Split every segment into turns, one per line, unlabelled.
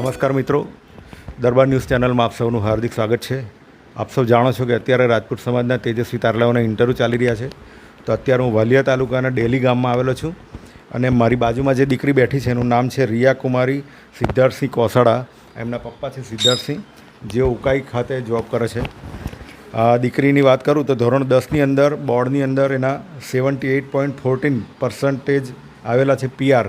નમસ્કાર મિત્રો. દરબાર ન્યૂઝ ચેનલમાં આપ સૌનું હાર્દિક સ્વાગત છે. આપ સૌ જાણો છો કે અત્યારે રાજપૂત સમાજના તેજસ્વી તારલાઓના ઇન્ટરવ્યૂ ચાલી રહ્યા છે. તો અત્યારે હું વાલિયા તાલુકાના ડેલી ગામમાં આવેલો છું અને મારી બાજુમાં જે દીકરી બેઠી છે એનું નામ છે રિયા કુમારી સિદ્ધાર્થસિંહ કોસાડા. એમના પપ્પા છે સિદ્ધાર્થસિંહ જે ઉકાઈ ખાતે જોબ કરે છે. આ દીકરીની વાત કરું તો ધોરણ દસની અંદર, બોર્ડની અંદર એના seventy eight point fourteen percentage આવેલા છે પીઆર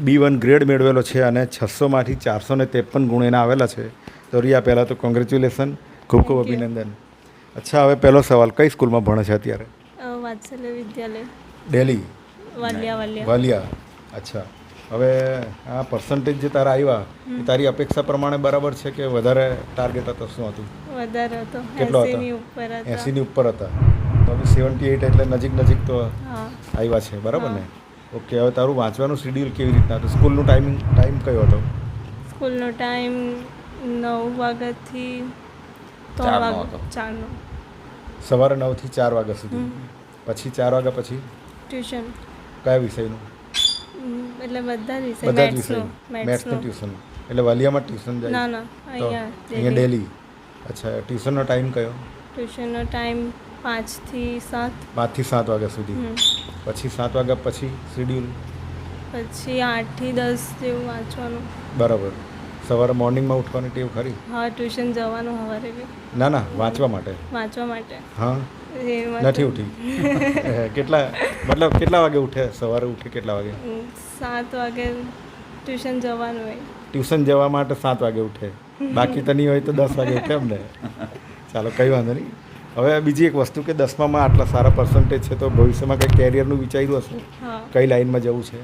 બી વન ગ્રેડ મેળવેલો છે અને છસોમાંથી ચારસો ને ત્રેપન ગુણ એના આવેલા છે. તો રિયા પહેલાં તો કોંગ્રેચ્યુલેશન ખૂબ ખૂબ અભિનંદન. અચ્છા હવે પહેલો સવાલ કઈ સ્કૂલમાં ભણે છે અત્યારે?
વાત્સલ્ય વિદ્યાલય.
ડેલી?
વાલિયા વાલિયા.
અચ્છા. હવે આ પર્સન્ટેજ જે તારા આવ્યા એ તારી અપેક્ષા પ્રમાણે બરાબર છે કે વધારે ટાર્ગેટ હતો શું હતું?
વધારે હતો.
કેટલો હતા?
એંસીની ઉપર હતા.
તો સેવન્ટી એઇટ એટલે નજીક નજીક તો આવ્યા છે બરાબર ને? ઓકે હવે તારું વાંચવાનું શેડ્યુલ કેવી રીતના? હતું સ્કૂલનો ટાઈમિંગ ટાઈમ કયો હતો?
સ્કૂલનો ટાઈમ નવ વાગ્યાથી ત્રણ
વાગ્યા.
ચારનો.
સવારે નવથી ચાર વાગ્યા સુધી? પછી ચાર વાગ્યા પછી?
ટ્યુશન
કયા વિષયનું?
એટલે બધા વિષય.
બધા જ વિષય.
મેથ્સનું
ટ્યુશન એટલે વાલિયામાં ટ્યુશન જાય?
ના ના અહીંયા
અહીંયા ડેલી અચ્છા ટ્યુશનનો ટાઈમ કયો?
ટ્યુશનનો ટાઈમ પાંચથી સાત.
પાંચથી સાત વાગ્યા સુધી? પછી સાત વાગ્યા પછી શેડ્યુલ?
પછી આઠથી દસ જેવું વાંચવાનું.
બરાબર. સવારે મોર્નિંગમાં ઉઠવાની ટેવ ખરી?
હા ટ્યુશન જવાનું સવારે બી.
ના ના વાંચવા માટે.
વાંચવા માટે.
હા? નથી ઉઠી. કેટલા મતલબ કેટલા વાગે ઉઠે? સવારે ઉઠે કેટલા વાગે?
સાત વાગે ટ્યુશન જવાનું હોય.
ટ્યુશન જવા માટે સાત વાગે ઉઠે. બાકી તો નહીં હોય તો દસ વાગે ઉઠે એમને. ચાલો કંઈ વાંધો નહીં. હવે બીજી એક વસ્તુ કે દસમામાં આટલા સારા પર્સન્ટેજ છે તો ભવિષ્યમાં કંઈ કેરિયરનું વિચાર્યું હશે? કઈ લાઈનમાં જવું છે?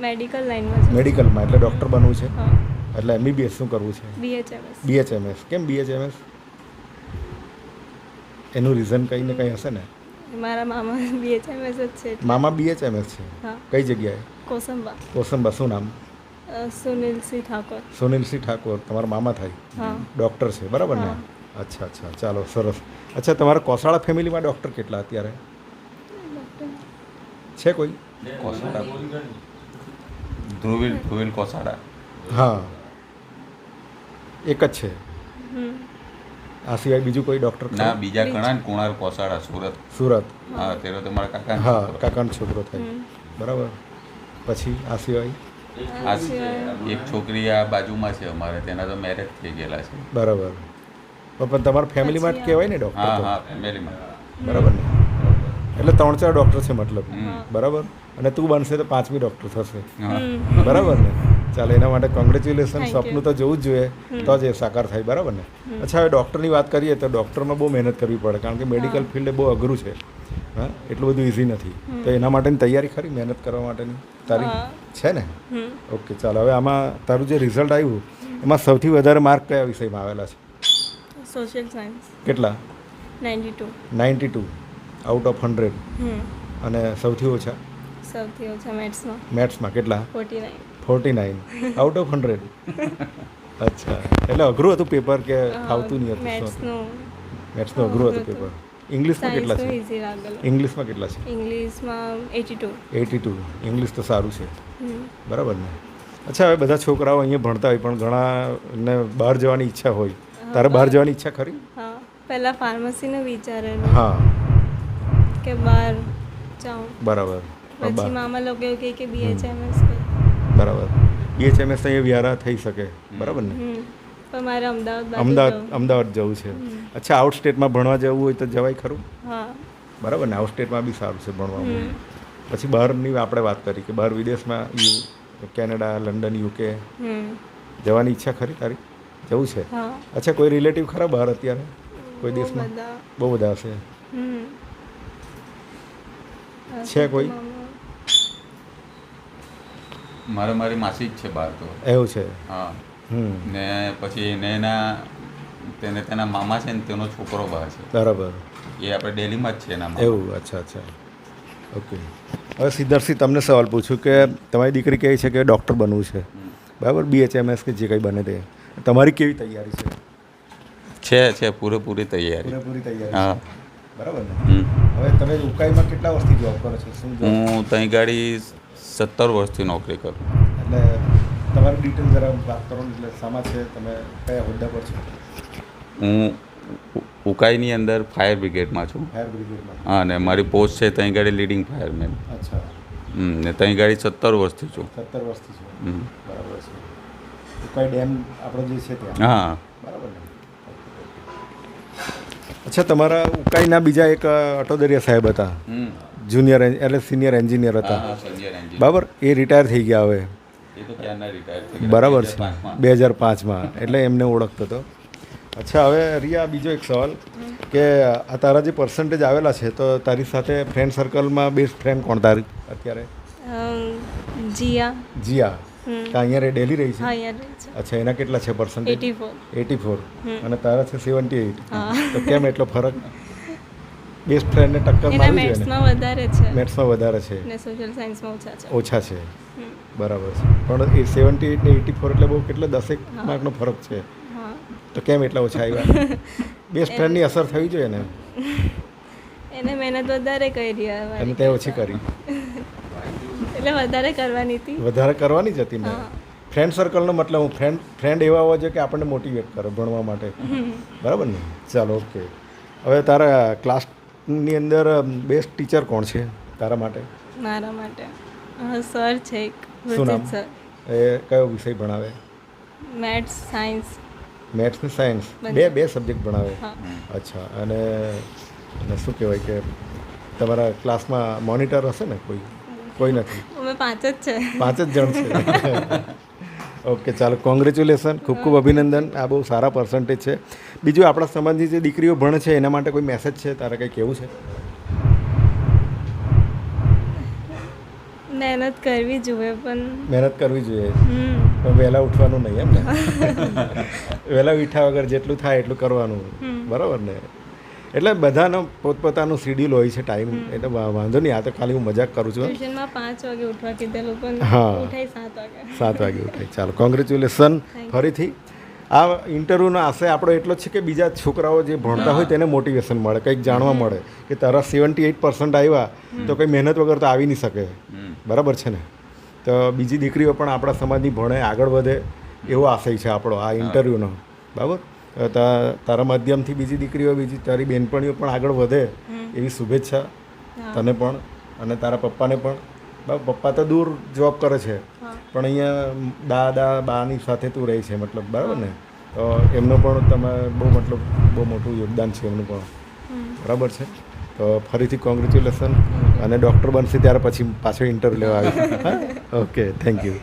મેડિકલ લાઈનમાં
મેડિકલમાં એટલે ડૉક્ટર બનવું છે? એટલે એમબીબીએસ શું કરવું છે?
બીએચએમએસ
બીએચએમએસ કેમ બીએચએમએસ એનું રીઝન કંઈ ને કંઈ હશે ને?
મારા મામા બીએચએમએસ જ છે
મામા બીએચએમએસ છે? કઈ જગ્યાએ?
કોસંબા.
કોસંબા શું નામ?
સુનિલસિંહ ઠાકોર.
સુનિલસિંહ ઠાકોર. તમારા મામા થાય?
હા.
ડૉક્ટર છે બરાબર ને. અચ્છા અચ્છા. ચાલો સરસ. અચ્છા તમારા કોસાળા ફેમિલીમાં ડૉક્ટર કેટલા અત્યારે? છે કોઈ?
કોસાળા. ધ્રુવીલ ધ્રુવીલ કોસાળા.
હા. એક જ છે? આ સિવાય બીજું કોઈ ડૉક્ટર
ના બીજા ઘણા ને કુણાર કોસાળા સુરત.
સુરત.
હા તેરો તો મારા કાકા
હા કાકાનો છોકરો થાય. બરાબર. પછી આ સિવાય?
આ એક છોકરી આ બાજુમાં છે અમારે તેના તો મેરેજ થઈ ગયેલા છે.
બરાબર. પણ તમારા ફેમિલીમાં જ કહેવાય ને ડૉક્ટર
હા ફેમિલીમાં
બરાબર ને? એટલે ત્રણ ચાર ડૉક્ટર છે મતલબ. બરાબર? અને તું બનશે તો પાંચમી ડૉક્ટર થશે.
હા.
બરાબર ને? ચાલો એના માટે કોંગ્રેચ્યુલેશન સપનું તો જવું જ જોઈએ. તો જ એ સાકાર થાય. બરાબર ને? અચ્છા હવે ડૉક્ટરની વાત કરીએ તો ડૉક્ટરમાં બહુ મહેનત કરવી પડે કારણ કે મેડિકલ ફિલ્ડ બહુ અઘરું છે. હા? એટલું બધું ઇઝી નથી. તો એના માટેની તૈયારી ખરી? મહેનત કરવા માટેની? તારી? છે ને? ઓકે ચાલો હવે આમાં તારું જે રિઝલ્ટ આવ્યું એમાં સૌથી વધારે માર્ક કયા વિષયમાં આવેલા છે?
સોશિયલ સાયન્સ
કેટલા?
Ninety two
ninety two out of hundred અને સૌથી ઓછા?
સૌથી ઓછા મેથ્સમાં.
મેથ્સમાં કેટલા?
Forty nine
forty nine out of hundred અચ્છા. એટલે અઘરું હતું પેપર કે આવતું નહીં હતું?
મેથ્સનું
મેથ્સનું અઘરું હતું પેપર. ઇંગ્લિશમાં કેટલા છે? ઇંગ્લિશમાં કેટલા છે?
ઇંગ્લિશમાં eighty two
eighty two English તો સારું છે. બરાબર ને? અચ્છા હવે બધા છોકરાઓ અહીંયા ભણતા હોય પણ ઘણાને બહાર જવાની ઈચ્છા હોય. તારે બહાર જવાની ઈચ્છા ખરી?
હા પહેલાં વિચાર વિચારેલું
હા.
કે બહાર જાઉં.
બરાબર.
પછી મામા લોકો એવું કહે કે બીએચએમએસ
બરાબર. બીએચએમએસ અહીંયા વ્યારા થઈ શકે. બરાબર ને?
પણ મારે અમદાવાદ
અમદાવાદ. અમદાવાદ જવું છે. અચ્છા આઉટ સ્ટેટમાં ભણવા જવું હોય તો જવાય ખરું?
હા.
બરાબર ને? આઉટ સ્ટેટમાં બી સારું છે
ભણવાનું
પછી બહારની આપણે વાત કરી કે બહાર વિદેશમાં યુ કેનેડા લંડન યુકે જવાની ઈચ્છા ખરી તારી? જવું છે? અચ્છા કોઈ રિલેટિવ ખરા બહાર અત્યારે? કોઈ દેશમાં? બહુ બધા હશે. છે કોઈ?
મારે મારી માસી જ છે બહાર તો.
એવું છે?
હા.
હમ.
ને પછી એને એના તેને તેના મામા છે ને તેનો છોકરો બહાર છે.
બરાબર.
એ આપણે ડેલીમાં જ છે એના
એવું અચ્છા અચ્છા. ઓકે. હવે સિદ્ધાર્થસિંહ તમને સવાલ પૂછું કે તમારી દીકરી કહે છે કે ડૉક્ટર બનવું છે. બરાબર? બીએચએમએસ કે જે કંઈ બને તે. તમારી કેવી તૈયારી છે?
છે છે પૂરેપૂરી તૈયારી.
પૂરેપૂરી તૈયારી
હા.
બરાબર ને? હવે તમે ઉકાઈમાં કેટલા વર્ષથી જોબ કરો છો? શું
હું ત્યાં ગાડી સત્તર વર્ષથી નોકરી કરું.
એટલે તમારી ડિટેલ જરા વાત કરો ને એટલે સામા છે તમે કયા હોદ્દા પર છો?
હું ઉકાઈની અંદર ફાયર બ્રિગેડમાં છું.
ફાયર બ્રિગેડમાં?
હા અને મારી પોસ્ટ છે ત્યાં ગાડી લીડિંગ ફાયરમેન.
અચ્છા.
ને ત્યાં ગાડી સત્તર વર્ષથી છું.
સત્તર વર્ષથી છું. બરાબર છે. ઉકાઈ ડેમ આપણો જે છે ત્યાં.
હા.
બરાબર ને? અચ્છા તમારા ઉકાઈના બીજા એક અટોદરિયા સાહેબ હતા. જુનિયર એટલે સિનિયર એન્જિનિયર હતા. બરાબર? એ રિટાયર થઈ ગયા હવે.
એ તો ક્યારના રિટાયર થઈ ગયા.
બરાબર છે. બે હજાર પાંચમાં. એટલે એમને ઓળખતો હતો. અચ્છા હવે રિયા બીજો એક સવાલ. કે આ તારા જે પર્સન્ટેજ આવેલા છે તો તારી સાથે ફ્રેન્ડ સર્કલમાં બેસ્ટ ફ્રેન્ડ કોણ તારી અત્યારે?
જીયા.
જીયા. તો અહીંયા ડેલી રહી છે? અચ્છા એના કેટલા છે percentage
eighty four.
Eighty four? અને તારા છે સેવન્ટી એઇટ તો કેમ એટલો ફરક? બેસ્ટ ફ્રેન્ડને ટક્કર મારી છે
મેથ્સમાં વધારે છે.
મેથ્સમાં વધારે છે.
ને સોશિયલ સાયન્સમાં ઓછા છે.
ઓછા છે. બરાબર છે. પણ એ સેવન્ટી એઇટ ને એટી ફોર એટલે બહુ કેટલો દસેક. માર્કનો ફરક છે? તો કેમ એટલા ઓછા આવ્યા? બેસ્ટ ફ્રેન્ડની અસર થવી જોઈએ ને?
એને મહેનત વધારે કરી
અને તે ઓછી કરી.
એટલે વધારે કરવાની હતી.
વધારે કરવાની જ હતી ને ફ્રેન્ડ સર્કલનો મતલબ હું ફ્રેન્ડ ફ્રેન્ડ એવા હોય છે કે આપણને મોટિવેટ કરે ભણવા માટે. બરાબર ને? ચાલો ઓકે હવે તારા ક્લાસની અંદર બેસ્ટ ટીચર કોણ છે તારા માટે?
મારા માટે. સર છે એક
શું નામ?
વૃત્તિત સર
એ કયો વિષય ભણાવે?
મેથ્સ સાયન્સ
મેથ્સ ને સાયન્સ બે બે સબ્જેક્ટ ભણાવે? અચ્છા અને શું કહેવાય કે તમારા ક્લાસમાં મોનિટર હશે ને કોઈ? કોઈ નથી.
અમે પાંચ જ છે.
પાંચ જ જણ છે. ઓકે ચાલો કોંગ્રેચ્યુલેશન ખૂબ ખૂબ અભિનંદન. આ બહુ સારા પર્સન્ટેજ છે. બીજું આપણા સમાજની જે દીકરીઓ ભણે છે એના માટે કોઈ મેસેજ છે? તારે કંઈ કેવું છે?
મહેનત કરવી જોઈએ પણ
મહેનત કરવી જોઈએ. પણ વહેલા ઉઠવાનું નહીં એમ ને? વહેલા ઉઠ્યા વગર જેટલું થાય એટલું કરવાનું. બરાબર ને? એટલે બધાનો પોતપોતાનું શેડ્યુલ હોય છે ટાઈમ. એટલે વાંધો નહીં આ તો ખાલી હું મજાક કરું છું.
પાંચ વાગે ઉઠવા કીધેલું પણ
હા.
સાત વાગે.
સાત વાગે ઉઠાય. ચાલો કોંગ્રેચ્યુલેશન ફરીથી. આ ઇન્ટરવ્યૂનો આશય આપણો એટલો જ છે કે બીજા છોકરાઓ જે ભણતા હોય તેને મોટિવેશન મળે કંઈક જાણવા મળે કે તારા સેવન્ટી એઇટ પર્સન્ટ આવ્યા તો કંઈ મહેનત વગર તો આવી નહીં શકે. બરાબર છે ને? તો બીજી દીકરીઓ પણ આપણા સમાજની ભણે આગળ વધે એવો આશય છે આપણો આ ઇન્ટરવ્યૂનો. બરાબર? તારા માધ્યમથી બીજી દીકરીઓ બીજી તારી બહેનપણીઓ પણ આગળ વધે એવી શુભેચ્છા તને પણ અને તારા પપ્પાને પણ. પપ્પા તો દૂર જોબ કરે છે પણ અહીંયા દાદા બાની સાથે તું રહી છે મતલબ બરાબર ને? તો એમનું પણ તમે બહુ મતલબ બહુ મોટું યોગદાન છે એમનું પણ. બરાબર છે? તો ફરીથી કોંગ્રેચ્યુલેશન અને ડૉક્ટર બનશે ત્યારે પછી પાછો ઇન્ટરવ્યૂ લેવા આવી. Okay thank you